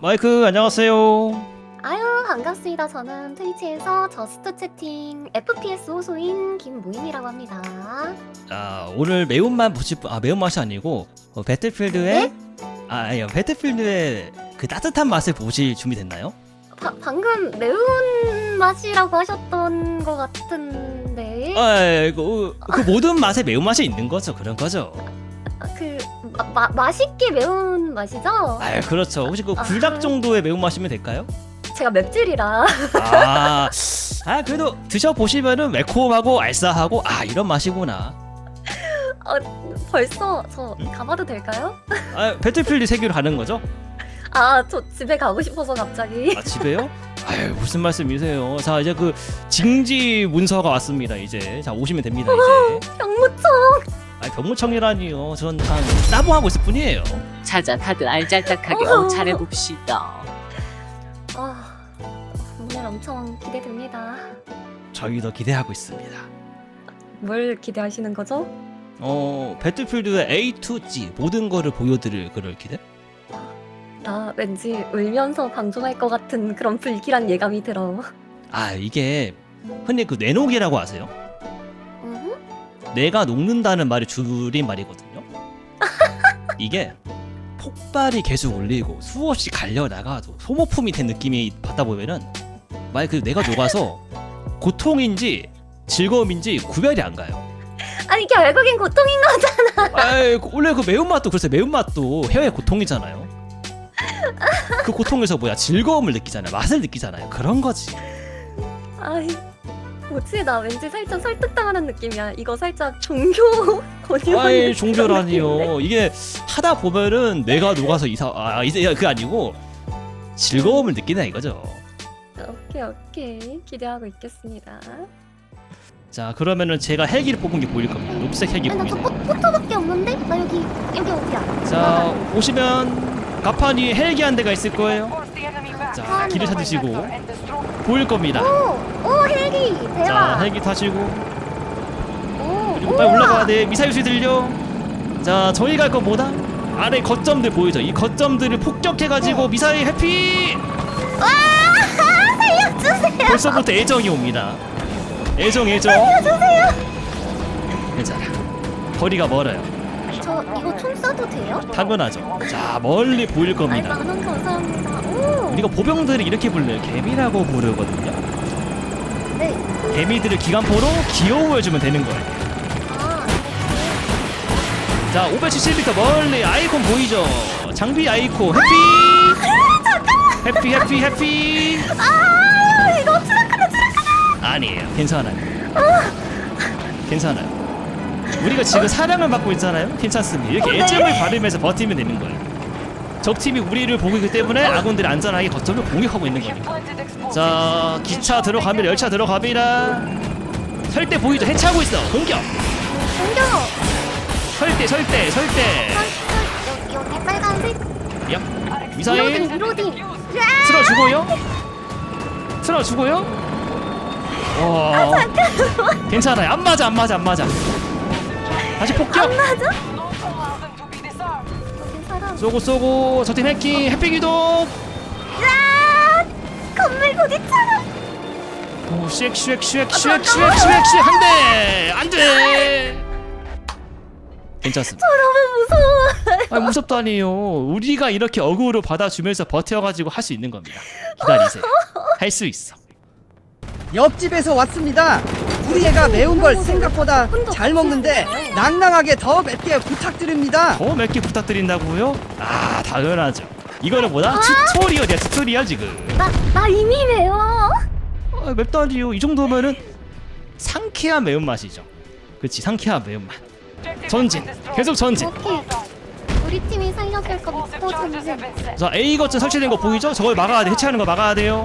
마이크 안녕하세요. 아유 반갑습니다. 저는 트위치에서 저스트 채팅 FPS 호소인 김모임이라고 합니다. 자 오늘 매운맛 보실 분, 아 매운맛이 아니고 어, 배틀필드의 아 아니요 배틀필드의 그 따뜻한 맛을 보실 준비 됐나요? 바, 방금 매운 맛이라고 하셨던 것 같은데 아 예, 그, 그 모든 맛에 매운맛이 있는 거죠 그런 거죠. 아, 그 마, 마, 맛있게 매운 맛이죠? 아 그렇죠. 혹시 그 아. 불닭 정도의 매운 맛이면 될까요? 제가 맵찔이라 아, 아 그래도 드셔 보시면은 매콤하고 알싸하고 아 이런 맛이구나. 벌써 저 가봐도 될까요? 아 배틀필드 세계로 가는 거죠? 아 저 집에 가고 싶어서 갑자기 아 집에요? 아유 무슨 말씀이세요? 자 이제 그 징지 문서가 왔습니다. 이제 자 오시면 됩니다. 이제 병무청 아 병무청이라니요. 전 그냥 따봉하고 있을 뿐이에요. 자자 다들 알잘딱하게 잘해봅시다. 아 오늘 엄청 기대됩니다. 저희도 기대하고 있습니다. 뭘 기대하시는 거죠? 어 배틀필드의 A to G 모든 거를 보여드릴 그럴 기대? 나 왠지 울면서 방송할 것 같은 그런 불길한 예감이 들어. 아 이게 흔히 그 뇌녹이라고 아세요? 음? 내가 녹는다는 말이 줄인 말이거든요. 이게 폭발이 계속 울리고 수없이 갈려 나가도 소모품이 된 느낌이 받다 보면은 말그 내가 녹아서 고통인지 즐거움인지 구별이 안 가요. 아니 결국엔 고통인 거죠. 아이, 그 원래 그 매운맛도 그래서 매운맛도 해외 고통이잖아요. 그 고통에서 뭐야 즐거움을 느끼잖아요. 맛을 느끼잖아요. 그런 거지. 아이 뭐지 나 왠지 살짝 설득당하는 느낌이야. 이거 살짝 종교 권유하는 아이? 종교라니요. 이게 하다 보면은 내가 녹아서 이사 아 이제 그 아니고 즐거움을 느끼다 이거죠. 오케이 오케이 기대하고 있겠습니다. 자 그러면은 제가 헬기를 뽑은 게 보일 겁니다. 녹색 헬기 아니 나저? 포토밖에 없는데? 나 여기 여기 어디야? 자 보시면 가판 위에 헬기 한 대가 있을 거예요. 자 길을 찾으시고 보일 겁니다. 오 오 헬기 대박. 자 헬기 타시고 오, 그리고 빨리 올라가야 돼. 미사일 소리 들려. 자 저희 갈 건 뭐다? 아래 거점들 보이죠? 이 거점들을 폭격해가지고 미사일 해피. 살려주세요. 벌써부터 애정이 옵니다. 애정 애정. 살려주세요. 괜찮아. 거리가 멀어요. 저 이거 총 쏴도 돼요? 당연하죠. 자 멀리 보일 겁니다. 만원 감사합니다. 오. 우리가 보병들이 이렇게 불러요. 개미라고 부르거든요. 네. 개미들을 기관포로 귀여워해주면 되는 거예요. 아 자 570m 멀리 아이콘 보이죠? 장비 아이콘 해피. 해피 해피 해피. 아, 이거 트라크다 트라크다. 아니에요. 괜찮아요. 괜찮아요. 우리가 지금 사랑을 받고 있잖아요. 괜찮습니다. 이렇게 어, 네. 애정을 받으면서 버티면 되는 거예요. 적 팀이 우리를 보고 있기 때문에 아군들이 안전하게 거점을 공격하고 있는 겁니다. 자, 기차 들어가면 열차 들어갑니다. 설대 보이죠? 해체하고 있어. 공격. 공격. 설대, 설대, 설대. 설, 설, 여기 여기 빨간색. 야, 미사일 리로딩. 틀어 주고요. 틀어 주고요. 와, 괜찮아요. 안 맞아, 안 맞아, 안 맞아. 다시 폭격. 맞아? 여기 사람. 쏘고 쏘고 저팀 해킹 해피 기동. 야! 건물 부딪혀라. 오, 쉑, 쉑, 쉑, 쉑, 쉑, 쉑, 쉑, 한 대, 안 돼. 괜찮습니다. 너무 무서워. 아 무섭다니요. 우리가 이렇게 어그로 받아주면서 버텨가지고 할 수 있는 겁니다. 기다리세요. 할 수 있어. 옆집에서 왔습니다. 우리 애가 매운 걸 생각보다 잘 먹는데 낭낭하게 더 맵게 부탁드립니다. 더몇개 부탁드린다고요? 아 당연하죠. 이거는 뭐다? 튜토리얼이야 튜토리얼 지금. 나, 나 이미 매워. 아, 맵다니요. 이 정도면은 상쾌한 매운맛이죠. 그렇지 상쾌한 매운맛. 전진. 계속 전진. 오케이. 우리 팀이 살려줄 거 믿고 전진. 자 A 거점 설치된 거 보이죠? 저걸 막아야 돼. 해체하는 거 막아야 돼요.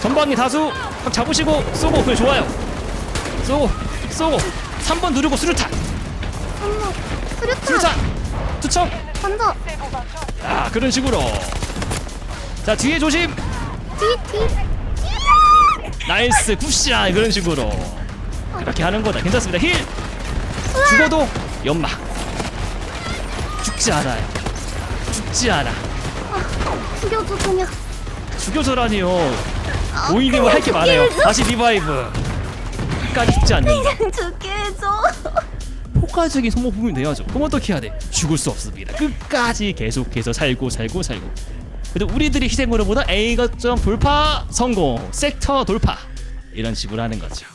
전방위 다수 확 잡으시고 쏘고 그래 좋아요. 쏘고 쏘고 3번 누르고 수류탄 선물. 수류탄. 수류탄 투척 던져. 아 그런 식으로 자 뒤에 조심 뒤, 뒤. 나이스 굿샷 그런 식으로 그렇게 하는 거다 괜찮습니다 힐 죽어도 연막 죽지 않아요 죽지 않아 죽여줘 그냥. 죽여줘라니요. 오이님은 할 게 많아요. 다시 리바이브. 끝까지 죽지 않는다. 그냥 죽게 해줘. 포괄적인 소모품이 돼야죠. 그럼 어떻게 해야 돼? 죽을 수 없습니다. 끝까지 계속해서 살고 살고 살고. 그래도 우리들이 희생으로 보다 A 거점 돌파 성공, 섹터 돌파 이런 식으로 하는 거죠.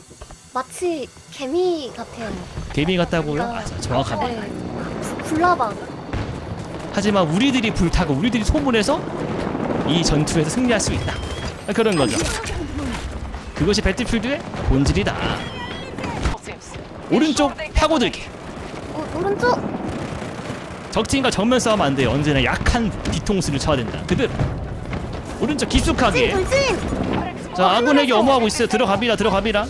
마치 개미 같아요. 개미 같다고요? 그러니까- 아, 정확합니다. 네. 구- 굴라방. 하지만 우리들이 불타고 우리들이 소문해서 이 전투에서 승리할 수 있다. 아, 그런 거죠. 그것이 배틀필드의 본질이다. 오른쪽 파고들기. 어, 오른쪽. 적팀과 정면 싸움 안 돼요. 언제나 약한 뒤통수를 쳐야 된다. 그대로. 오른쪽 깊숙하게. 돌진. 자 아군에게 엄호하고 있어요. 들어갑니다. 들어갑니다.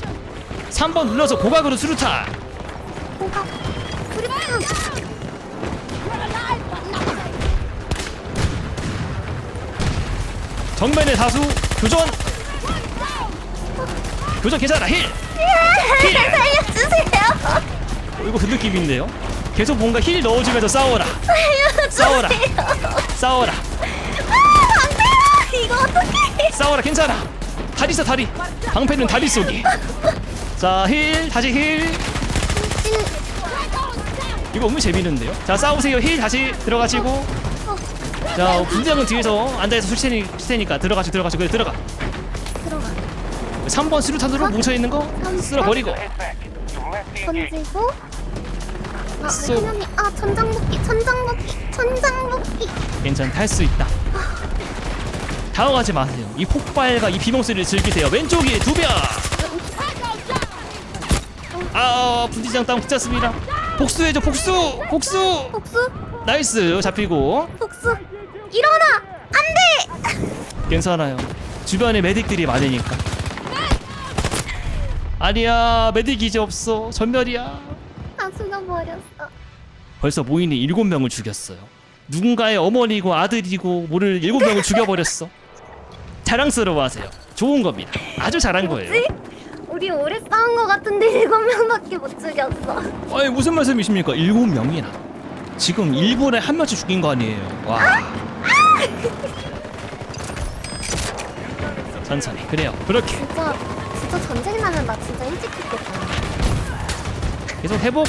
3번 눌러서 고각으로 수류탄. 정면에 다수 교전. 교전 괜찮아. 힐. 힐. 살려주세요. 어, 이거 그 느낌인데요. 계속 뭔가 힐 넣어주면서 싸워라. 싸워라. 싸워라. 이거 어떡해. 싸워라. 괜찮아. 다리 써 다리. 방패는 다리 쏘기. 자 힐. 다시 힐. 이거 너무 재밌는데요. 자 싸우세요. 힐 다시 들어가시고. 자 분장은 뒤에서 앉아서 술 테니, 술 테니까 들어가시 들어가시 그래 들어가. 들어가. 3번 수류탄으로 뭉쳐 있는 거 쓸어 버리고. 던지고. 아, 쏘. 해녀님. 아, 천장 복귀, 천장 복귀, 천장 복귀. 괜찮다 할 수 있다. 당황하지 마세요. 이 폭발과 이 비몽소리를 즐기세요. 왼쪽이 두 명. 아 분지장 땅 붙였습니다. 복수해줘 복수 복수. 복수, 나이스 잡히고 복수. 일어나. 안 돼. 괜찮아요. 주변에 메딕들이 많으니까. 아니야 메딕 이제 없어 전멸이야. 아, 죽여버렸어. 벌써 모인이 일곱 명을 죽였어요. 누군가의 어머니고 아들이고 모를 일곱 명을 죽여버렸어. 자랑스러워하세요. 좋은 겁니다. 아주 잘한 거예요. 뭐지? 우리 오래 싸운 거 같은데 일곱 명밖에 못 죽였어. 아니 무슨 말씀이십니까? 일곱 명이나. 지금 일본에 한 명씩 죽인 거 아니에요. 와. 천천히 그래요. 그렇게 진짜, 진짜 전쟁 나면 나 진짜 일찍 죽겠다. 계속 회복.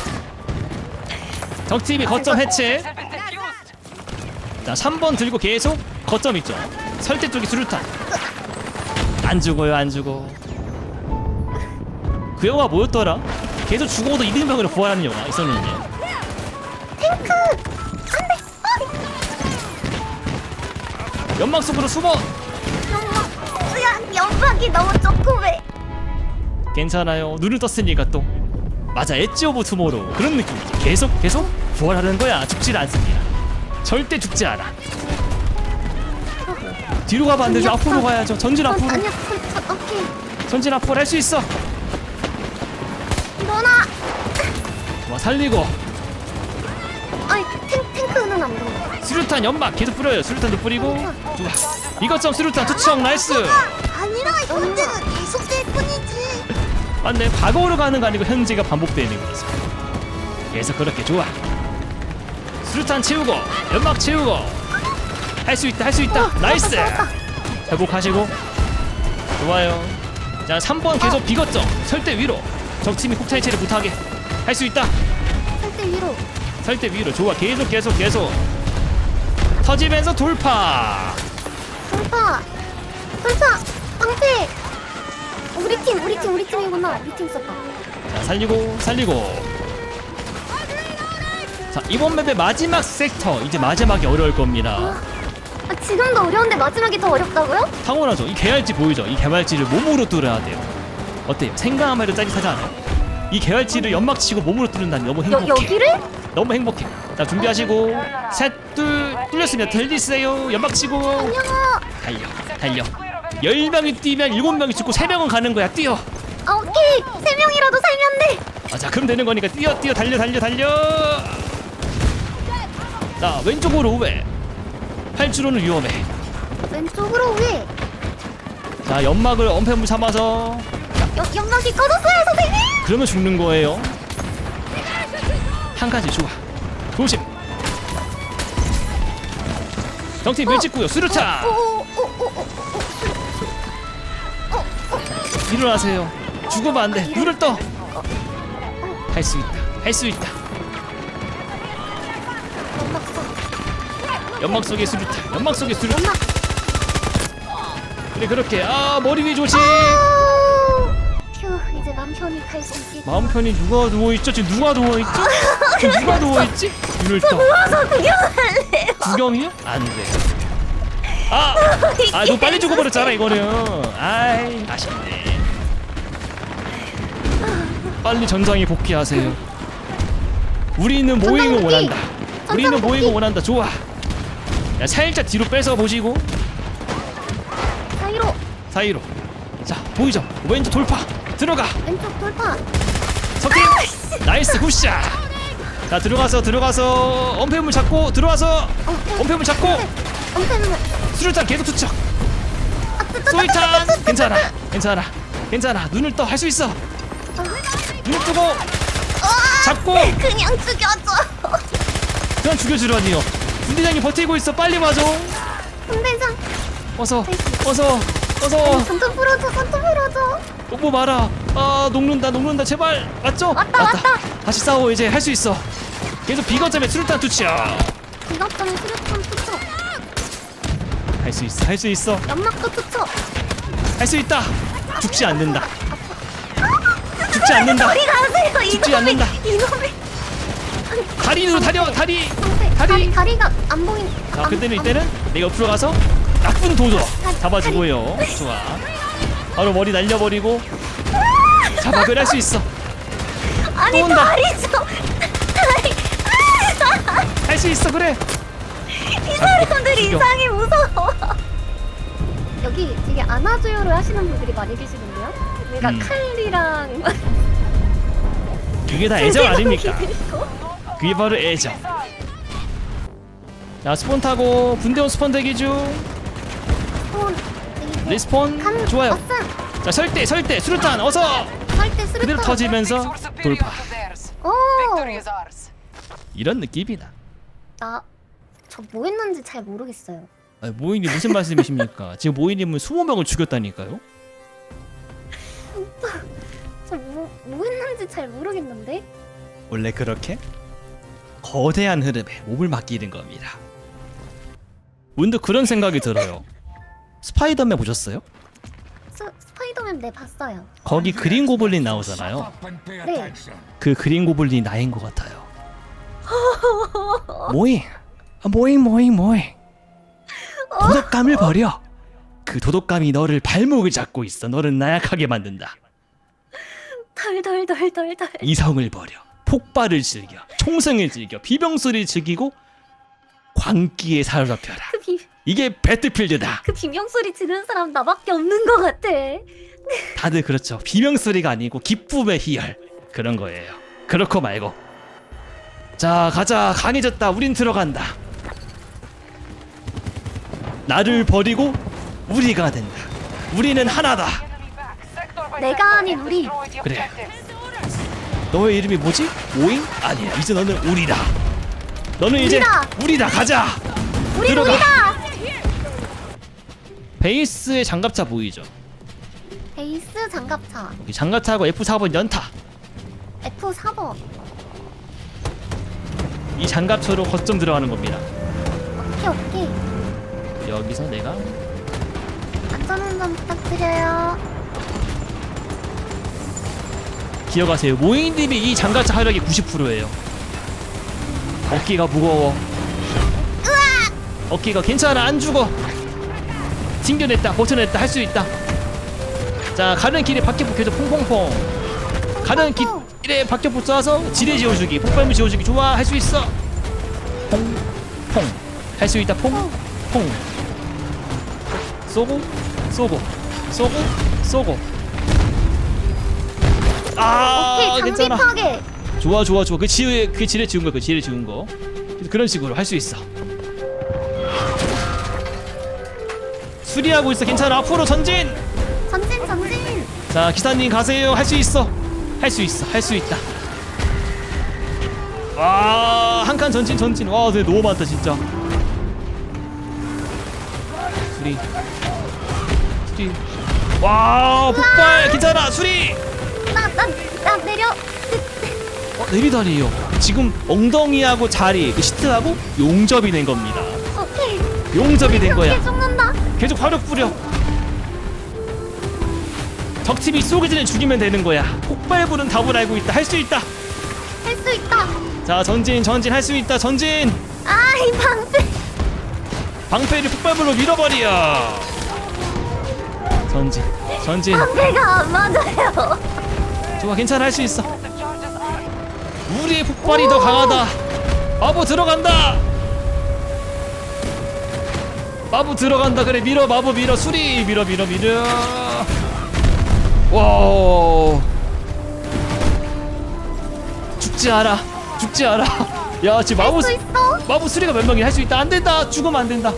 적팀이 거점 해체. 자 3번 들고 계속 거점 있죠. 설대 쪽이 수류탄. 안 죽어요 안 죽어. 그 영화 뭐였더라? 계속 죽어도 이등병으로 부활하는 영화 있었는데. 연막 속으로 숨어. 연막, 야, 연막이 너무 조그매. 괜찮아요. 눈을 떴으니까 또 맞아 엣지 오브 투모로우 그런 느낌이죠. 계속 계속 부활하는 거야. 죽질 않습니다. 절대 죽지 않아. 뒤로 가면 안 되죠. 앞으로 가야죠. 전진 어, 앞으로. 아니야, 오케이. 전진 앞으로 할 수 있어. 일어나. 와 살리고 아니, 탱, 탱크는 안 돼. 수류탄 연막 계속 뿌려요. 수류탄도 뿌리고 좋아. 이것점 수류탄 투척 나이스. 아니라 현재는 계속될 뿐이지. 맞네. 과거로 가는 거 아니고 현재가 반복되는 거지. 계속 그렇게 좋아. 수류탄 채우고 연막 채우고 할 수 있다 할 수 있다. 나이스. 회복하시고 좋아요. 자 3번 계속 비거점 설대 위로 적팀이 폭탄 해체를 못하게 할수 있다. 설대 위로. 설대 위로 좋아 계속 계속 계속 터지면서 돌파. 돌파. 돌파. 방패. 우리 팀, 우리 팀, 우리 팀이구나. 우리 팀 썼다. 자 살리고 살리고 자 이번 맵의 마지막 섹터 이제 마지막이 어려울 겁니다 아, 지금도 어려운데 마지막이 더 어렵다고요? 당연하죠 이 개활지 보이죠 이 개활지를 몸으로 뚫어야 돼요 어때요 해도 짜릿하지 않아요 이 개활지를 연막 치고 몸으로 뚫는다니 너무 여, 행복해 여기를? 너무 행복해 자 준비하시고 셋둘 뚫렸습니다. 들리세요? 연막 치고. 달려 달려. 10명이 뛰면 7명이 죽고 3명은 가는 거야. 뛰어. 아, 오케이. 세 명이라도 살면 돼. 아, 자 그럼 되는 거니까 뛰어 뛰어. 달려 달려 달려. 자 왼쪽으로 우회. 팔주로는 위험해. 왼쪽으로 왜? 자 연막을 엄폐물 삼아서. 연, 연막이 꺼졌어요, 선생님. 그러면 죽는 거예요. 한 가지 좋아 조심 정팀 밀찍고요. 수류탄. 오오오오오 일어나세요. 죽으면 안 돼. 눈을 떠 할 수 있다. 할 수 있다. 연막 속의 수류탄. 연막 속의 수류탄. 연막. 그래 그렇게. 아 머리 위 조심. 휴 이제 맘 편히 갈 수 있겠다. 마음 편히 누가 누워 있죠? 지금 누가 누워 있죠 지금 누가 누워있지 눈을 떠 누워서 구경할래요. 구경이요? 안돼 아! 아, 너 빨리 죽어버렸잖아, 이거는. 아이, 아쉽네. 빨리 전장에 복귀하세요. 우리는 모잉을 복귀! 원한다. 우리는 전장 모잉을 복귀! 원한다. 좋아. 야, 살짝 뒤로 빼서 보시고 사이로 사이로. 자, 보이죠? 왼쪽 돌파. 들어가. 왼쪽 돌파. 석팀. 나이스 굿샷. 자, 들어가서 들어가서 엄폐물 잡고 들어와서 엄폐물 잡고 수류탄 계속 투척. 소이탄 괜찮아 괜찮아 괜찮아 눈을 떠 할 수 있어 눈을 뜨고 잡고 그냥 죽여줘. 그냥 죽여주라니요 군대장이 버티고 있어 빨리 와줘 군대장. 어서 어서 어서 전투 풀어줘. 전투 풀어줘. 뽀뽀 마라 아 녹는다 녹는다 제발 맞죠? 왔다, 왔다. 다 시 싸워 이제 할 수 있어 계속 비거점에 수류탄 투척 이것저것 수류탄 투척. 할 수 있어 할 수 있어 연막도 투척. 할 수 있다 죽지 않는다 죽지 않는다 저리 가세요. 죽지 이놈의 않는다. 이놈의 다리로 다려 다리 상태. 다리. 다리 다리가 안 보인. 자 안- 그때는 안- 이때는 내가 옆으로 가서 나쁜 도저 잡아주고요 좋아 바로 머리 날려버리고 잡아을 할수 있어 아니 또 온다. 다리 좀. 다리. 할수 있어 그래 이 사람들 죽여. 이상해 무서워. 여기 되게 안아줘요를 하시는 분들이 많이 계시는데요. 내가 음. 칼리랑 그게 다 애정 아닙니까. 그게 바로 애정 자 스폰 타고 군대원 스폰 대기 중 손, 이제 리스폰 간 좋아요 왔음. 자 설대 설대 수류탄 어서 수류탄. 그대로 터지면서 돌파 오. 이런 느낌이다 나저 뭐 했는지 잘 모르겠어요. 아, 모인이 무슨 말씀이십니까 지금 모인님은 20명을 죽였다니까요 저뭐 뭐 했는지 잘 모르겠는데. 원래 그렇게 거대한 흐름에 몸을 맡기는 겁니다. 문득 그런 생각이 들어요. 스파이더맨 보셨어요? 스, 스파이더맨 네 봤어요. 거기 그린 고블린 나오잖아요. 네. 그 그린 고블린이 나인 것 같아요. 모잉, 아, 모잉, 모잉, 모잉. 도덕감을 버려. 그 도덕감이 너를 발목을 잡고 있어. 너를 나약하게 만든다. 덜덜덜덜덜. 이성을 버려. 폭발을 즐겨. 총성을 즐겨. 비명소리를 즐기고 광기에 사로잡혀라. 그 비, 이게 배틀필드다. 그 비명 소리 지르는 사람 나밖에 없는 것 같아. 다들 그렇죠. 비명 소리가 아니고 기쁨의 희열 그런 거예요. 그렇고 말고. 자 가자 강해졌다. 우린 들어간다. 나를 버리고 우리가 된다. 우리는 하나다. 내가 아닌 우리. 그래. 너의 이름이 뭐지? 오잉? 아니야. 이제 너는 우리다. 너는 이제 우리다. 우리다. 가자. 우리 들어가. 우리다. 베이스의 장갑차 보이죠? 베이스 장갑차 여기 장갑차하고 F4번 연타. F 4번. 이 장갑차로 거점 들어가는 겁니다. 오케이 오케이. 여기서 내가 안전운전 부탁드려요. 기억하세요. 모잉님이 이 장갑차 화력이 90%예요. 어깨가 무거워. 어깨가 괜찮아 안 죽어. 튕겨냈다 버텨냈다 할 수 있다. 자 가는 길에 박격포 계속 퐁퐁퐁. 가는 길에 박격포 쏴서 지뢰 지워주기 폭발물 지워주기 좋아 할 수 있어. 퐁퐁 할 수 있다 퐁퐁 쏘고 쏘고 쏘고 쏘고 아 오케이 장비 괜찮아 파괴. 좋아 좋아 좋아 그 지뢰 그 지뢰 지운 거그 지뢰 지운 거 그런 식으로 할 수 있어 수리하고 있어. 괜찮아. 앞으로 전진. 전진 전진. 자 기사님 가세요. 할 수 있어. 할 수 있어. 할 수 있다. 와 한 칸 전진 전진. 와 근데 너무 많다 진짜. 수리. 수리. 와 폭발. 괜찮아. 수리. 나 나 나 내려. 어, 내리다니요. 지금 엉덩이하고 자리 그 시트하고 용접이 된 겁니다. 오케이. 용접이 된 거야. 죽는다. 계속 화력 뿌려. 적팀이 쏘기 전에 죽이면 되는 거야. 폭발부는 답을 알고 있다. 할 수 있다. 할 수 있다. 자 전진 전진 할 수 있다. 전진! 아 이 방패. 방패를 폭발물로 밀어버려. 전진 전진. 방패가 안 맞아요. 좋아 괜찮아. 할 수 있어. 우리의 폭발이 더 강하다. 마부 들어간다 마부 들어간다. 그래 밀어 마부 밀어. 수리. 밀어 밀어 밀어. 와 죽지 않아. 죽지 않아. 야 지금 마부 할 수. 마부 수리가 몇 명이 할 수 있다. 안 된다. 죽으면 안 된다.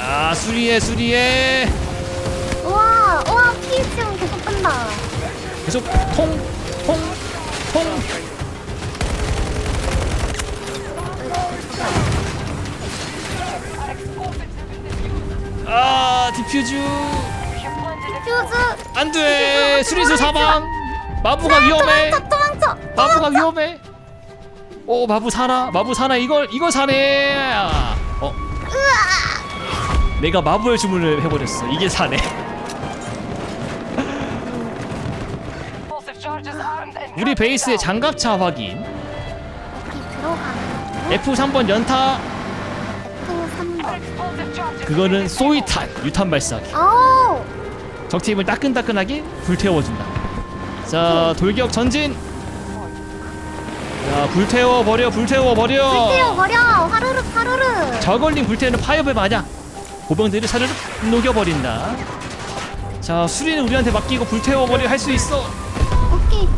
아 수리해 수리해. 우와 우와 피 지금 계속 끈다. 계속 통통통 디퓨즈. 퓨즈. 안돼. 수리수 사망 마부가 위험해. 도망쳐 도망쳐. 마부가 위험해. 오 마부 사나? 마부 사나? 이걸 이걸 사네. 어. 내가 마부의 주문을 해버렸어. 이게 사네. 우리 베이스의 장갑차 확인. 여기 들어가는 F3번 연타. F 3번. 그거는 소이탄 유탄 발사기 아우. 적팀을 따끈따끈하게 불태워준다 자 돌격 전진 자 불태워 버려 불태워 버려 불태워 버려. 화르르 화르르. 저걸링 불태우는 파이어배 마냥 보병들을 사르르 녹여버린다 자 수리는 우리한테 맡기고 불태워 버려 할 수 있어 오케이.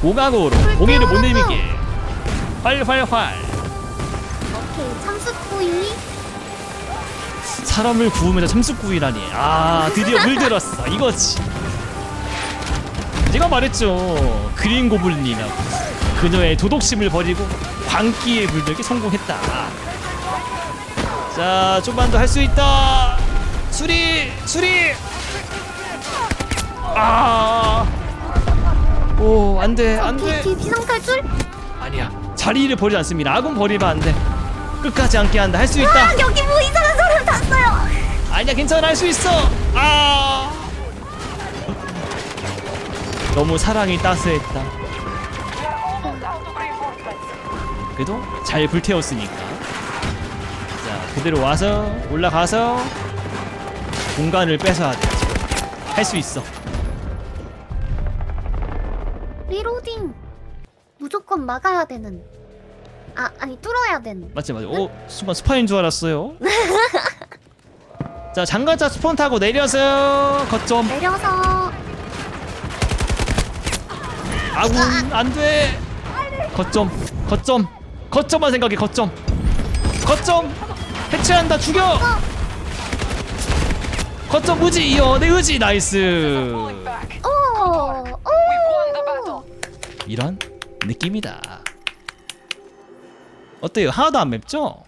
고각으로 공해를 못 내밀게 활활활 오케이. 참수구이. 사람을 구우면서 참숯구이라니. 아 드디어 물들었어. 이거지. 제가 말했죠. 그린 고블린이라고. 그녀의 도덕심을 버리고 광기에 물들기 성공했다. 자 좀만 더 할 수 있다. 수리 수리! 아오 안돼. 안돼. 비- 비상 탈출. 아니야. 자리를 버리지 않습니다. 아군 버리면 안돼. 끝까지 함께 한다. 할 수 있다. 아 여기 뭐 이상 탔어요. 아니야 괜찮아. 할 수 있어. 아. 너무 사랑이 따스했다. 그래도 잘 불태웠으니까. 자 그대로 와서 올라가서 공간을 뺏어야 돼 할 수 있어. 리로딩. 무조건 막아야 되는. 아 아니 뚫어야 되는. 맞지 맞지. 오 순간 스파인 줄 알았어요 자 장가자 스폰 타고 내려서 거점 내려서. 아군 안돼. 거점 거점 거점만 생각해 거점 거점 해체한다 죽여. 거점 의지 이어. 내 의지 나이스. 오. 오. 이런 느낌이다. 어때요? 하나도 안 맵죠?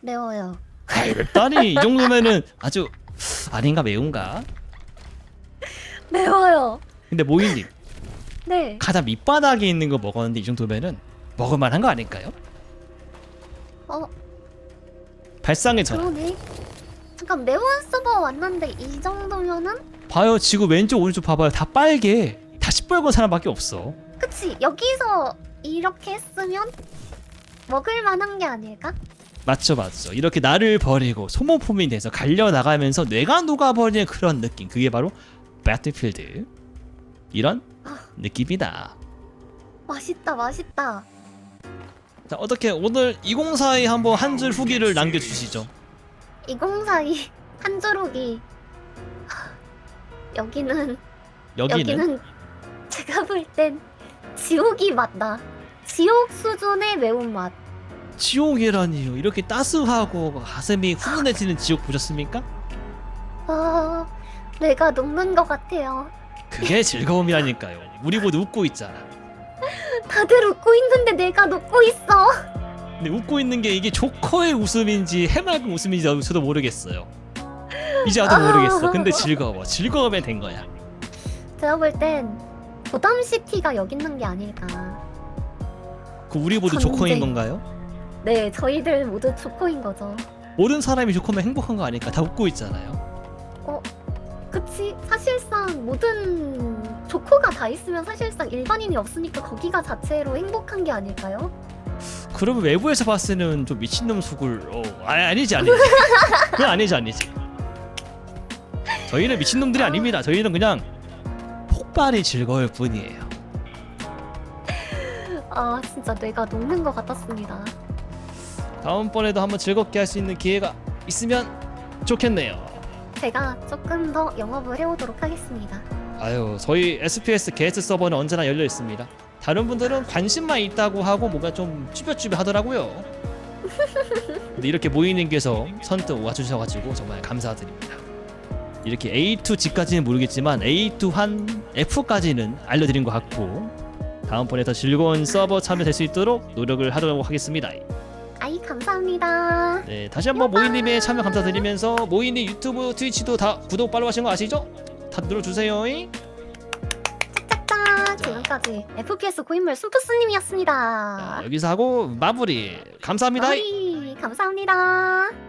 매워요. 아이 맵다니 이 정도면은 아주 아닌가 매운가? 매워요. 근데 모이님 네. 가장 밑바닥에 있는 거 먹었는데 이 정도면은 먹을만한 거 아닐까요? 어 발상의 전환 그러네. 잠깐 매운 서버 왔는데 이 정도면은 봐요 지금 왼쪽 오른쪽 봐봐요 다 빨개 다 시뻘건 사람밖에 없어 그치 여기서 이렇게 했으면 먹을 만한 게 아닐까? 맞죠 맞죠 이렇게 나를 버리고 소모품이 돼서 갈려나가면서 뇌가 녹아버리는 그런 느낌. 그게 바로 배틀필드 이런 느낌이다. 맛있다 맛있다. 자 어떻게 오늘 2042 한번 한 줄 후기를 남겨주시죠. 2042 한주룩이 여기는 여기는? 여기는 제가 볼 땐 지옥이 맞다. 지옥 수준의 매운맛. 지옥이라니요 이렇게 따스하고 가슴이 훈훈해지는 지옥 보셨습니까? 아, 내가 녹는 것 같아요. 그게 즐거움이라니까요 우리 모두 웃고 있잖아 다들 웃고 있는데 내가 녹고 있어. 근데 웃고 있는 게 이게 조커의 웃음인지 해맑은 웃음인지 저도 모르겠어요. 이제 와도 모르겠어. 근데 즐거워. 즐거우면 된 거야. 제가 볼땐 고담시티가 여기 있는 게 아닐까. 그 우리 모두 전쟁. 조커인 건가요? 네, 저희들 모두 조커인 거죠. 모든 사람이 조커면 행복한 거 아닐까? 다 웃고 있잖아요. 그치? 사실상 모든 조커가 다 있으면 사실상 일반인이 없으니까 거기가 자체로 행복한 게 아닐까요? 그러면 외부에서 봤을 때는 좀 미친놈 수굴 어, 아니, 아니지 아니지 그건 아니지 아니지 저희는 미친놈들이 아닙니다 저희는 그냥 폭발이 즐거울 뿐이에요 아, 진짜 뇌가 녹는 것 같았습니다. 다음번에도 한번 즐겁게 할 수 있는 기회가 있으면 좋겠네요. 제가 조금 더 영업을 해오도록 하겠습니다. 아유 저희 SPS 게스트 서버는 언제나 열려 있습니다. 다른 분들은 관심만 있다고 하고 뭔가 좀 쭈뼛쭈뼛 하더라고요. 근데 이렇게 모이는 게서 선뜻 와주셔가지고 정말 감사드립니다. 이렇게 A2 G까지는 모르겠지만 A2 한 F까지는 알려드린 것 같고 다음번에 더 즐거운 서버 참여될 수 있도록 노력을 하도록 하겠습니다 아이, 감사합니다. 네 다시 한번 모이님의 참여 감사드리면서 모이님 유튜브 트위치도 다 구독 팔로우 하신 거 아시죠? 다 눌러주세요 짝짝! 지금까지 FPS 고인물 순푸스님이었습니다. 자, 여기서 하고 마무리 감사합니다 마무리 감사합니다.